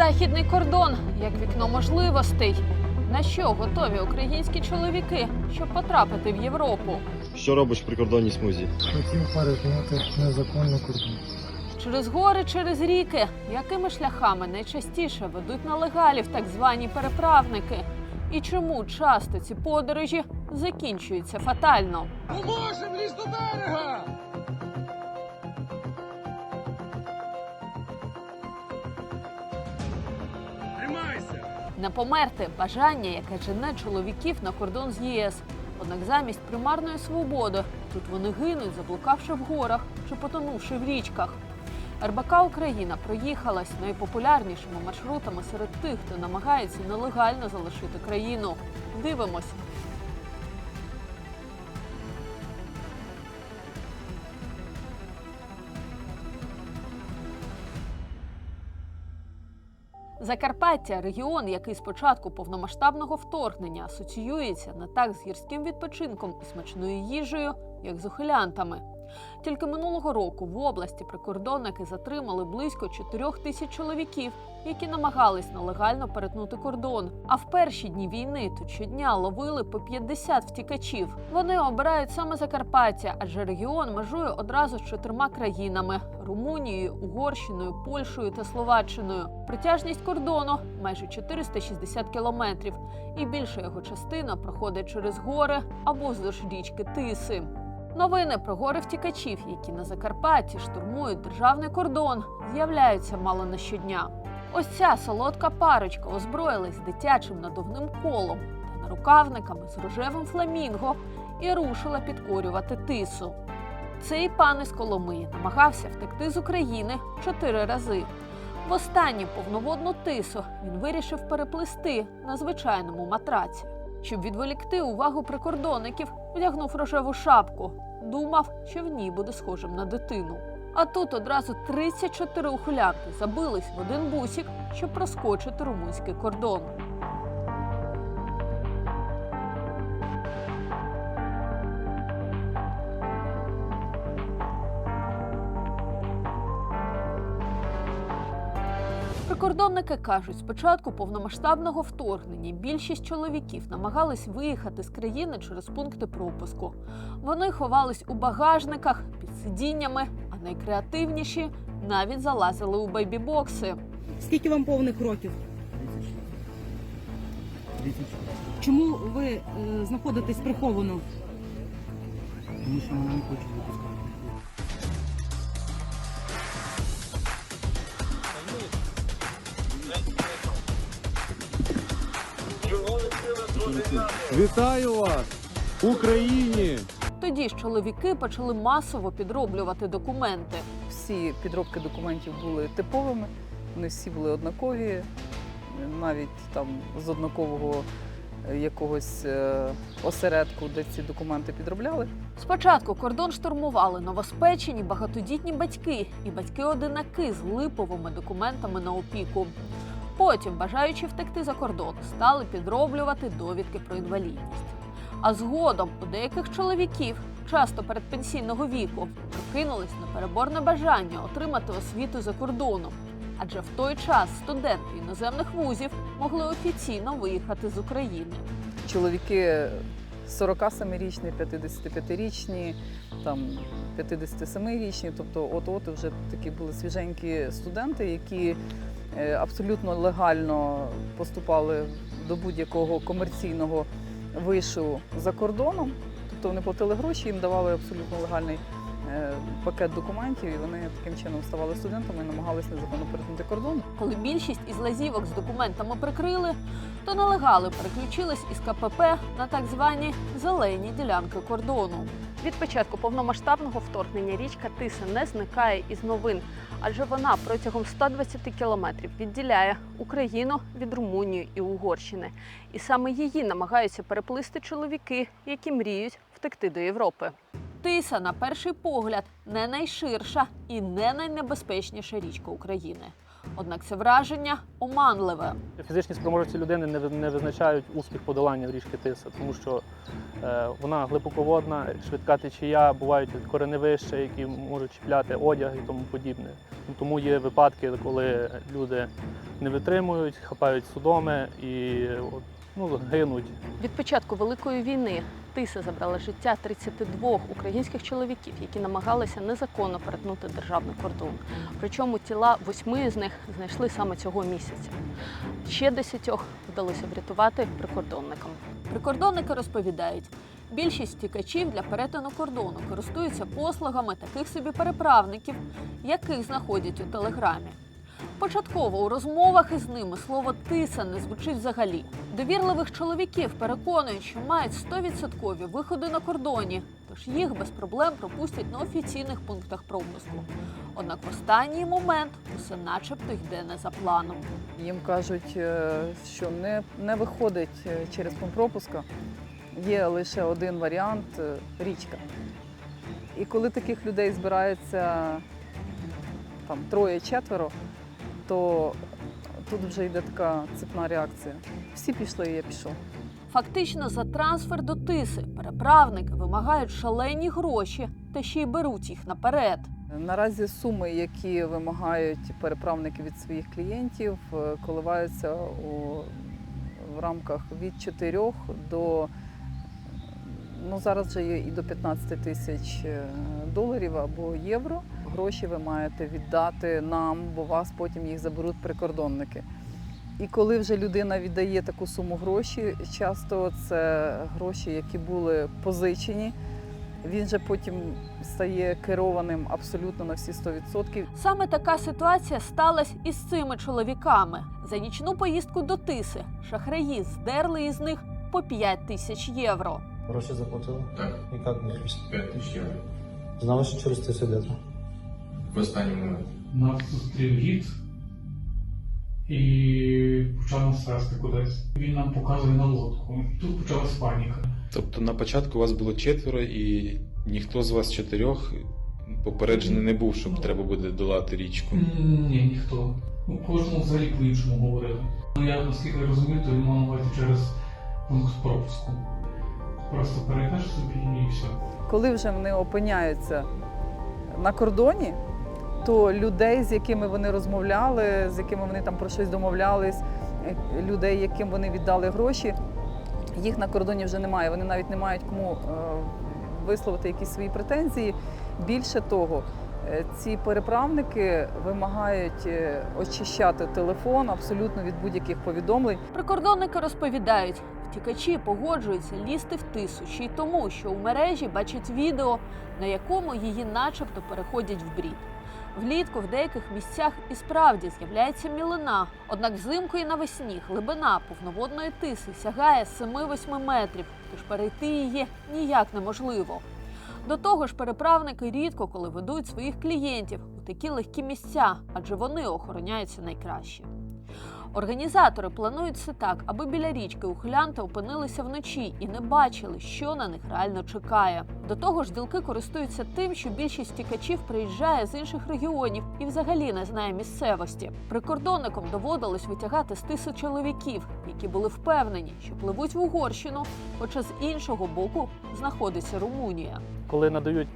Західний кордон як вікно можливостей. На що готові українські чоловіки, щоб потрапити в Європу? Що робиш в прикордонній смузі? Хотів перетнути незаконно кордон. Через гори, через ріки, якими шляхами найчастіше ведуть нелегалів так звані переправники? І чому часто ці подорожі закінчуються фатально? Поможем лізь до берега! Не померти бажання, яке жене чоловіків на кордон з ЄС. Однак замість примарної свободи тут вони гинуть, заблукавши в горах чи потонувши в річках. РБК Україна проїхалась найпопулярнішими маршрутами серед тих, хто намагається нелегально залишити країну. Дивимось. Закарпаття регіон, який з початку повномасштабного вторгнення асоціюється не так з гірським відпочинком і смачною їжею, як з ухилянтами. Тільки минулого року в області прикордонники затримали близько 4 тисяч чоловіків, які намагались нелегально перетнути кордон. А в перші дні війни тут щодня ловили по 50 втікачів. Вони обирають саме Закарпаття, адже регіон межує одразу з чотирма країнами: Румунією, Угорщиною, Польщею та Словаччиною. Протяжність кордону майже 460 кілометрів, і більша його частина проходить через гори або вздовж річки Тиси. Новини про гори втікачів, які на Закарпатті штурмують державний кордон, з'являються мало не щодня. Ось ця солодка парочка озброїлась дитячим надувним колом та нарукавниками з рожевим фламінго і рушила підкорювати тису. Цей пан із Коломиї намагався втекти з України чотири рази. Востаннє повноводну тису він вирішив переплисти на звичайному матраці. Щоб відволікти увагу прикордонників, вдягнув рожеву шапку. Думав, що в ній буде схожим на дитину. А тут одразу 34 ухилянти забились в один бусік, щоб проскочити румунський кордон. Прикордонники кажуть, з початку повномасштабного вторгнення більшість чоловіків намагались виїхати з країни через пункти пропуску. Вони ховались у багажниках під сидіннями, а найкреативніші навіть залазили у бейбі-бокси. Скільки вам повних років? Чому ви е, знаходитесь приховано? Тому що мене не хочуть випускати. Вітаю вас, Україні! Тоді ж чоловіки почали масово підроблювати документи. Всі підробки документів були типовими, вони всі були однакові, навіть там з однакового е, якогось е, осередку, де ці документи підробляли. Спочатку кордон штурмували новоспечені багатодітні батьки і батьки-одинаки з липовими документами на опіку. Потім, бажаючи втекти за кордон, стали підроблювати довідки про інвалідність. А згодом у деяких чоловіків, часто передпенсійного віку, прокинулись непереборне бажання отримати освіту за кордоном. Адже в той час студенти іноземних вузів могли офіційно виїхати з України. Чоловіки 47-річні, 55-річні, там 57-річні, тобто от-от вже такі були свіженькі студенти, які абсолютно легально поступали до будь-якого комерційного вишу за кордоном. Тобто вони платили гроші, їм давали абсолютно легальний е, пакет документів, і вони таким чином ставали студентами і намагалися незаконно перетнути кордон. Коли більшість із лазівок з документами прикрили, то нелегали переключились із КПП на так звані зелені ділянки кордону. Від початку повномасштабного вторгнення річка Тиса не зникає із новин, адже вона протягом 120 кілометрів відділяє Україну від Румунії і Угорщини. І саме її намагаються переплисти чоловіки, які мріють втекти до Європи. Тиса, на перший погляд, не найширша і не найнебезпечніша річка України. Однак це враження оманливе. Фізичні спроможності людини не, визначають успіх подолання річки Тиса, тому що е, вона глибоководна, швидка течія, бувають кореневища, які можуть чіпляти одяг і тому подібне. Тому є випадки, коли люди не витримують, хапають судоми і ну, гинуть. Від початку великої війни Тиса забрала життя 32 українських чоловіків, які намагалися незаконно перетнути державний кордон. Причому тіла восьми з них знайшли саме цього місяця. Ще десятьох вдалося врятувати прикордонникам. Прикордонники розповідають, більшість тікачів для перетину кордону користуються послугами таких собі переправників, яких знаходять у телеграмі. Початково у розмовах із ними слово тиса не звучить взагалі. Довірливих чоловіків переконують, що мають 100% виходи на кордоні, тож їх без проблем пропустять на офіційних пунктах пропуску. Однак в останній момент усе начебто йде не за планом. Їм кажуть, е, що не, не виходить е, через пункт пропуска. Є лише один варіант е, річка. І коли таких людей збирається там троє-четверо, то тут вже йде така цепна реакція. Всі пішли, і я пішов. Фактично за трансфер до тиси переправники вимагають шалені гроші та ще й беруть їх наперед. Наразі суми, які вимагають переправники від своїх клієнтів, е, коливаються у, в рамках від 4 до ну зараз вже є і до 15 тисяч е, доларів або євро. Гроші ви маєте віддати нам, бо вас потім їх заберуть прикордонники. І коли вже людина віддає таку суму гроші, часто це гроші, які були позичені. Він же потім стає керованим абсолютно на всі 100%. Саме така ситуація сталася із цими чоловіками. За нічну поїздку до тиси шахраї здерли із них по 5 тисяч євро. Гроші заплатили? Так, І як виключно? 5 тисяч євро. Знали, що через це сидять? В останній момент. Нас зустрів гід і почав нас вести кудись. Він нам показує на лодку. Тут почалась паніка. Тобто на початку вас було четверо, і ніхто з вас чотирьох попереджений не був, щоб треба буде долати річку. Ні, ніхто. Ну, кожному взагалі по-іншому говорили. Ну я наскільки розумію, то він мав на через пункт пропуску. Просто перейдеш собі і все. Коли вже вони опиняються на кордоні, то людей, з якими вони розмовляли, з якими вони там про щось домовлялись, е, людей, яким вони віддали гроші, їх на кордоні вже немає. Вони навіть не мають кому е, висловити якісь свої претензії. Більше того, е, ці переправники вимагають очищати телефон абсолютно від будь-яких повідомлень. Прикордонники розповідають, втікачі погоджуються лізти в тису ще й тому, що у мережі бачать відео, на якому її начебто переходять в брід. Влітку в деяких місцях і справді з'являється мілина. Однак взимку і навесні глибина повноводної тиси сягає 7-8 метрів, тож перейти її ніяк неможливо. До того ж, переправники рідко коли ведуть своїх клієнтів у такі легкі місця, адже вони охороняються найкраще. Організатори планують все так, аби біля річки ухилянти опинилися вночі і не бачили, що на них реально чекає. До того ж, ділки користуються тим, що більшість тікачів приїжджає з інших регіонів і взагалі не знає місцевості. Прикордонникам доводилось витягати з тису чоловіків, які були впевнені, що пливуть в Угорщину, хоча з іншого боку знаходиться Румунія. Коли надають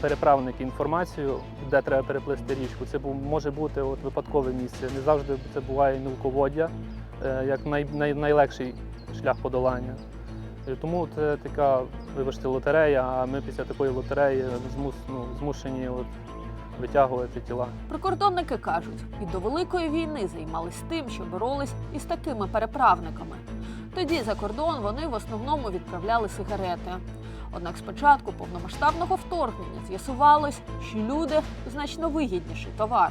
переправники інформацію, де треба переплисти річку, це може бути от випадкове місце. Не завжди це буває мілководдя, е, як най, най, найлегший шлях подолання. Е, Тому це така, вибачте, лотерея, а ми після такої лотереї змус, ну, змушені от, витягувати тіла. Прикордонники кажуть, і до великої війни займались тим, що боролись із такими переправниками. Тоді за кордон вони в основному відправляли сигарети. Однак спочатку повномасштабного вторгнення з'ясувалось, що люди значно вигідніший товар.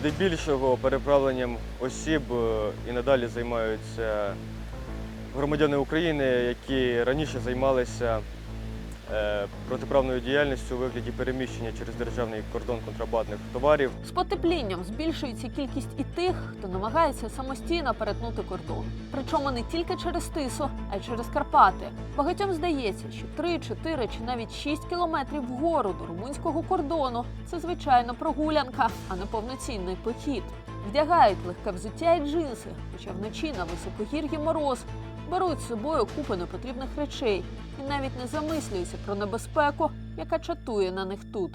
Здебільшого переправленням осіб е, і надалі займаються громадяни України, які раніше займалися протиправною діяльністю у вигляді переміщення через державний кордон контрабандних товарів. З потеплінням збільшується кількість і тих, хто намагається самостійно перетнути кордон. Причому не тільки через тису, а й через Карпати. Багатьом здається, що 3, 4 чи навіть 6 кілометрів вгору до румунського кордону це звичайно прогулянка, а не повноцінний похід. Вдягають легке взуття і джинси, хоча вночі на високогір'ї мороз беруть з собою купи непотрібних речей і навіть не замислюються про небезпеку, яка чатує на них тут.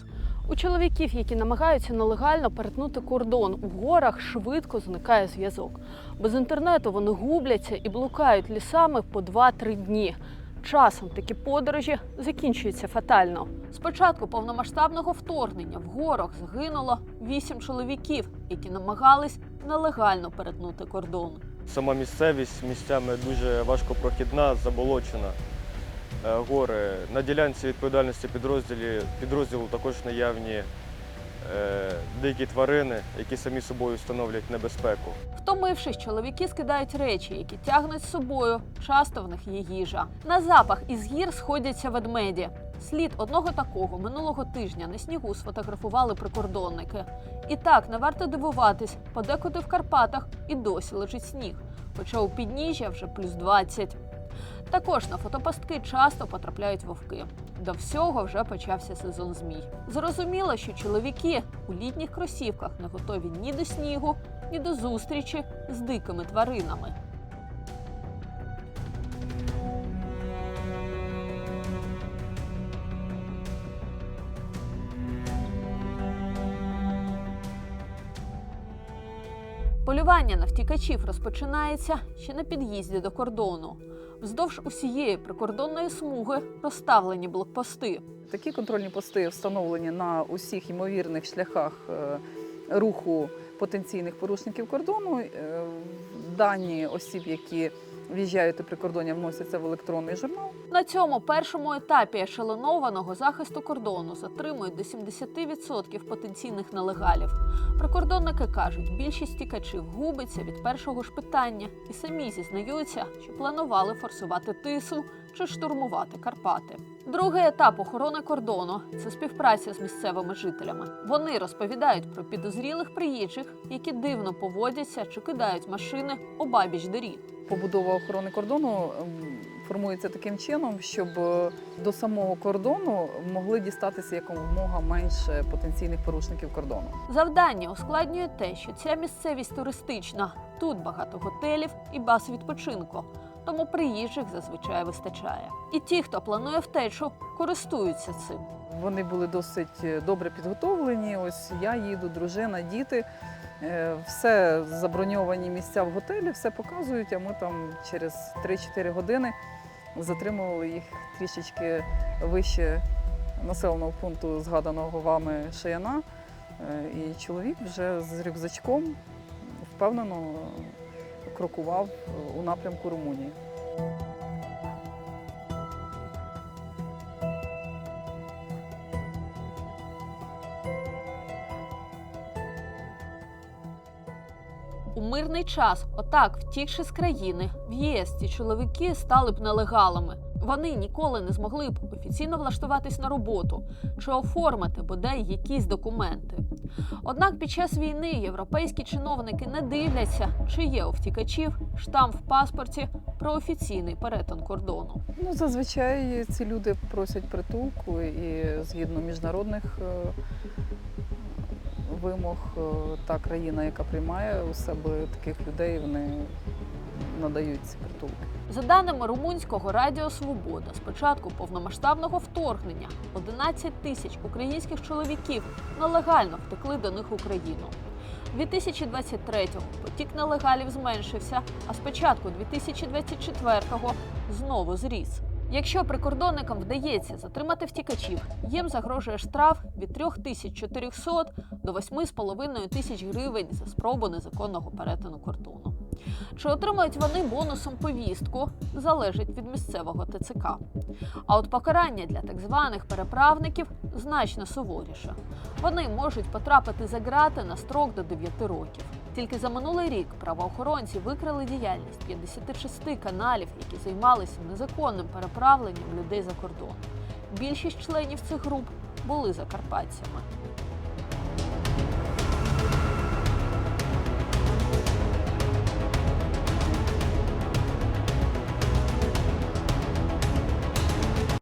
У чоловіків, які намагаються нелегально перетнути кордон у горах, швидко зникає зв'язок. Без інтернету вони губляться і блукають лісами по 2-3 дні. Часом такі подорожі закінчуються фатально. Спочатку повномасштабного вторгнення в горах загинуло вісім чоловіків, які намагались нелегально перетнути кордон. Сама місцевість місцями дуже важкопрохідна, заболочена. Е, Гори. На ділянці відповідальності підрозділів підрозділу також наявні дикі тварини, які самі собою становлять небезпеку. Втомившись, чоловіки скидають речі, які тягнуть з собою. Часто в них є їжа. На запах із гір сходяться ведмеді. Слід одного такого минулого тижня на снігу сфотографували прикордонники. І так не варто дивуватись, подекуди в Карпатах і досі лежить сніг, хоча у підніжжя вже плюс 20. Також на фотопастки часто потрапляють вовки. До всього вже почався сезон змій. Зрозуміло, що чоловіки у літніх кросівках не готові ні до снігу, ні до зустрічі з дикими тваринами. Полювання на втікачів розпочинається ще на під'їзді до кордону. Вздовж усієї прикордонної смуги розставлені блокпости. Такі контрольні пости встановлені на усіх ймовірних шляхах е, руху потенційних порушників кордону. Е, Дані осіб, які в'їжджають до прикордоння, вносяться в електронний журнал. На цьому першому етапі ешелонованого захисту кордону затримують до 70% потенційних нелегалів. Прикордонники кажуть, більшість тікачів губиться від першого ж питання і самі зізнаються, що планували форсувати тису чи штурмувати Карпати. Другий етап охорони кордону це співпраця з місцевими жителями. Вони розповідають про підозрілих приїжджих, які дивно поводяться чи кидають машини обабіч доріг. Побудова охорони кордону ем, формується таким чином, щоб е, до самого кордону могли дістатися якомога менше потенційних порушників кордону. Завдання ускладнює те, що ця місцевість туристична. Тут багато готелів і баз відпочинку, тому приїжджих зазвичай вистачає. І ті, хто планує втечу, користуються цим. Вони були досить е, добре підготовлені. Ось я їду, дружина, діти. Е, Все заброньовані місця в готелі, все показують. А ми там через 3-4 години затримували їх трішечки вище населеного пункту, згаданого вами Шияна. Е, І чоловік вже з рюкзачком впевнено крокував у напрямку Румунії. Мирний час, отак, втікши з країни, в ЄС ці чоловіки стали б нелегалами. Вони ніколи не змогли б офіційно влаштуватись на роботу чи оформити бодай якісь документи. Однак під час війни європейські чиновники не дивляться, чи є у втікачів штамп в паспорті про офіційний перетин кордону. Ну, зазвичай ці люди просять притулку і згідно міжнародних е, вимог, е, та країна, яка приймає у себе таких людей, вони надають ці притулки. За даними румунського Радіо Свобода, з початку повномасштабного вторгнення 11 тисяч українських чоловіків нелегально втекли до них в Україну. 2023-го потік нелегалів зменшився, а з початку 2024-го знову зріс. Якщо прикордонникам вдається затримати втікачів, їм загрожує штраф від 3400 до 8,5 тисяч гривень за спробу незаконного перетину кордону. Чи отримають вони бонусом повістку, залежить від місцевого ТЦК. А от покарання для так званих переправників значно суворіше. Вони можуть потрапити за ґрати на строк до 9 років. Тільки за минулий рік правоохоронці викрили діяльність 56 каналів, які займалися незаконним переправленням людей за кордон. Більшість членів цих груп були закарпатцями.